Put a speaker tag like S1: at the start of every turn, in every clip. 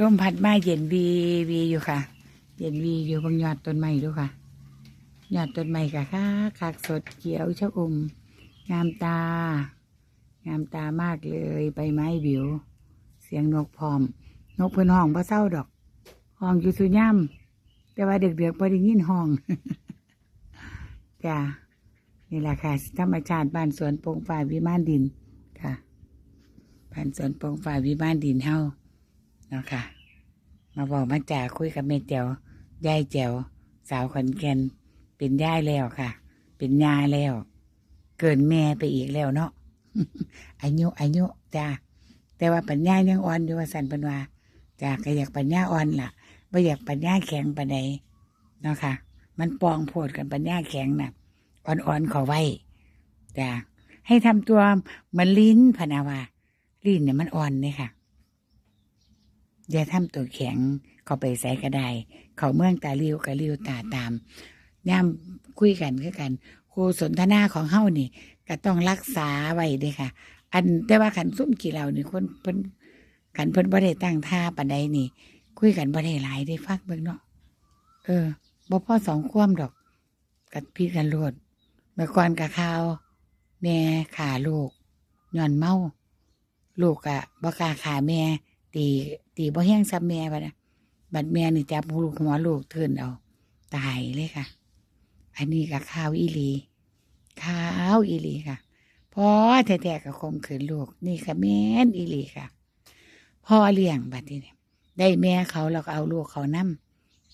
S1: ลมพัดมาเย็นวีวีอยู่ค่ะ เย็นวีอยู่บางยอดต้นไม้ดูค่ะ ยอดต้นไม้กะค่ะคักสดเขียวชะอม งามตา งามตามากเลยใบไม้บิว เสียงนกพร้อม นกเพิ่นห้องบ่เศร้าดอก ห้องอยู่สุย่ำแต่ว่าเด็กๆพอได้ยินห้องจ้านี่แหละค่ะธรรมชาติบ้านสวนโปงฝ่ายวิมานดินค่ะบ้านสวนโปงฝ่ายวิมานดินเฮา นาะค่ะ มาบอกมาจ่าคุยกับแม่แจ๋วยายแจ๋วสาวขอนแก่นเป็นย่ายแล้วค่ะ เป็นยาแล้ว เกินแม่ไปอีกแล้วเนาะอายุอายุจ้าแต่ว่าปัญญายังอ่อนอยู่ว่าสันปันว่าจ้าก็อยากปัญญาอ่อนล่ะไม่อยากปัญญาแข็งปานใดเนาะค่ะ มันปองโพดกันปัญญาแข็งน่ะอ่อนๆขอไว้จ้าให้ทำตัวเหมันลิ้นพนาวาลิ้นเนี่ยมันอ่อนเนี่ยค่ะ อย่าทำตัวแข็งเขาไปใส่กระไดเขาเมืองตาลิวกระลิวตาตามย่ามคุยกันคือกันครูสนทนาของเฮานี่ ก็ต้องรักษาไว้ด้ค่ะ อันแต่ว่าขันซุ่มกี่เรานี่คนเพิ่นขันเพิ่นบ่ได้ตั้งท่าปานใดนี่ คุยกันบ่ได้หลายได้ฟักเบิ่งเนาะเออบ่พ่อสองควมดอกกัดพี่กันโลดเมื่อก่อนกับข่าวแม่ขาลูกย้อนเมา ลูกอะบ่กล้าขาแม่ ตีตีบ่แห้งซ้ำแม่บัดนะบัดแม่นี่จับลูกหัวลูกเทินเอา ตายเลยค่ะ อันนี้กับข้าวอีหลีข้าวอีหลีค่ะพ่อแท้ๆกับคมขืนลูก นี่ค่ะแม่นอีหลีค่ะพ่อเลี้ยงบัดนี้ได้แม่เขาเราก็เอาลูกเขานั่ม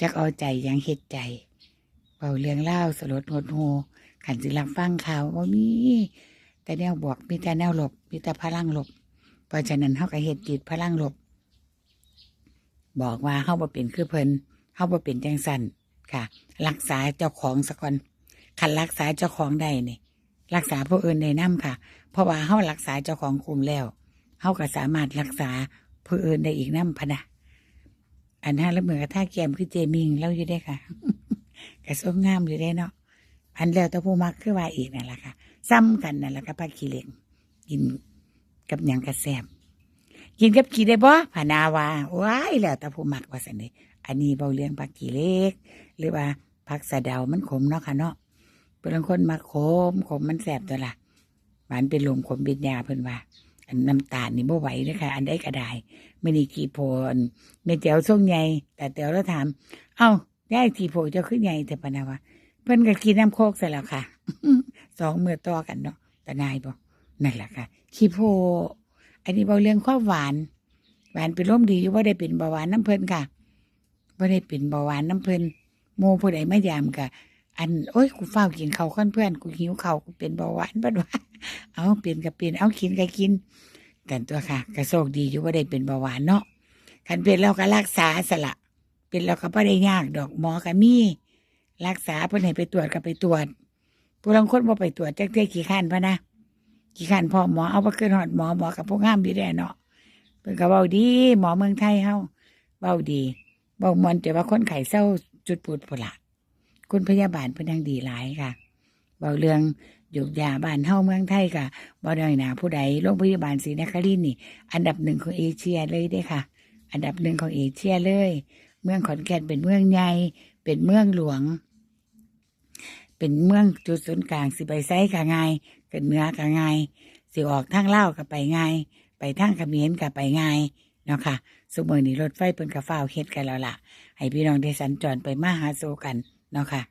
S1: จักเอาใจอยังเฮ็ดใจเบาเรื่องเล่าสลดหดหูขันสิรับฟังข่าวว่ามีแต่แนวบวกมีแต่แนวลบมีแต่พลังลบเพราะฉะนั้นเขาก็เฮ็ดจิตพลังลบ บอกว่าเขาบ่เป็นคือเพิ่นเขาบ่เป็นจังสันค่ะ รักษาเจ้าของสักคนคันรักษาเจ้าของได้นี่รักษาผู้อื่นได้นํค่ะ เพราะว่าเขารักษาเจ้าของคุมแล้วเขาก็สามารถรักษาผู้อื่นได้อีกนํพะนะอันนั้นแล้วเหมือนกับท่าแกมคือเจมิงเล่าอยู่ได้ค่ะกระทรวงามอยู่ได้เนาะอันแล้วแต่ผู้มักคือว่าอีกนั่นแหละค่ะ ซ้ำกันนั่นแหละกับปลาขี้เหล็กกินกับหยังกระแซบ กินกับขี้ได้บ่ผานาวาว้ายแล้วแต่ผู้มักว่าสันเดอันนี้เบาเลี้ยงปลาขี้เล็ก หรือว่าผักสะเดามันขมเนาะค่ะเนาะเป็นบางคนมาขมขมมันแสบตัวละหวานเป็นลมขมเป็นยาเพิ่นว่า อันน้ำตาลนี่บ่ไหวเด้อค่ะอันใดก็ได้ไม่ได้กี่โพนแม่เจียวส่งใหญ่แต่เตียวแล้วถาม เอ้าได้กี่โพเจ้าขึ้นใหญ่แต่ปะนาวาเพิ่นก็กินน้ำโคกเสร็จแล้วค่ะสองมือต่อกันเนาะแต่นายบอกนั่นแหละค่ะขี้โพ อันนี้เบาเรื่องความหวาน หวานเป็นร่มดีอยู่ว่าได้เป็นเบาหวานน้ำเพลินค่ะว่าได้เป็นเบาหวานน้ำเพลินโมผู้ใดไม่ยามกะอันโอ้ยกูเฝ้ากินเขาค่อนเพื่อนกูหิวเขากูเป็นเบาหวานบัดว่าเอาเปลี่ยนกับเปลี่ยนเอากินก็กินกันตัวค่ะกระโชคดีอยู่ว่าได้เป็นเบาหวานเนาะคันเป็นเราก็รักษาสละ เป็นเราก็ไม่ได้ยากดอกหมอก็มีรักษาเพื่อนให้ไปตรวจก็ไปตรวจผู้ลังคนบ่ไปตรวจจักเทื่อขี้ข้านพะนะ ขี้ข้านพ่อหมอเอาไปขึ้นหอดหมอหมอกับพวกงามดีแน่เนาะเพิ่นก็เว้าดี หมอเมืองไทยเฮาเว้าดีเว้ามวนแต่ว่าคนไข้เศร้าจุดปูดพุ่นละคุณพยาบาลเพิ่นยังดีหลายค่ะเว้าเรื่องหยกยาบ้านเฮาเมืองไทยค่ะบ่น้อยหนาผู้ใดโรงพยาบาลศรีนครินทร์นี่ อันดับหนึ่งของเอเชียเลยเด้ค่ะ อันดับหนึ่งของเอเชียเลย เมืองขอนแก่นเป็นเมืองใหญ่เป็นเมืองหลวง เป็นเมืองจุดศูนย์กลางสิไปไซก็ง่ายเกิดเหนือก็ง่ายสิออกทางเล่าวก็ไปง่าย ไปทางเขมรก็ไปง่ายเนาะค่ะสมมือนี้รถไฟเพิ่นกระฟ้าวเฮ็ดกันแล้วล่ะ ให้พี่น้องได้สัญจรไปมาหาสู่กันเนาะค่ะ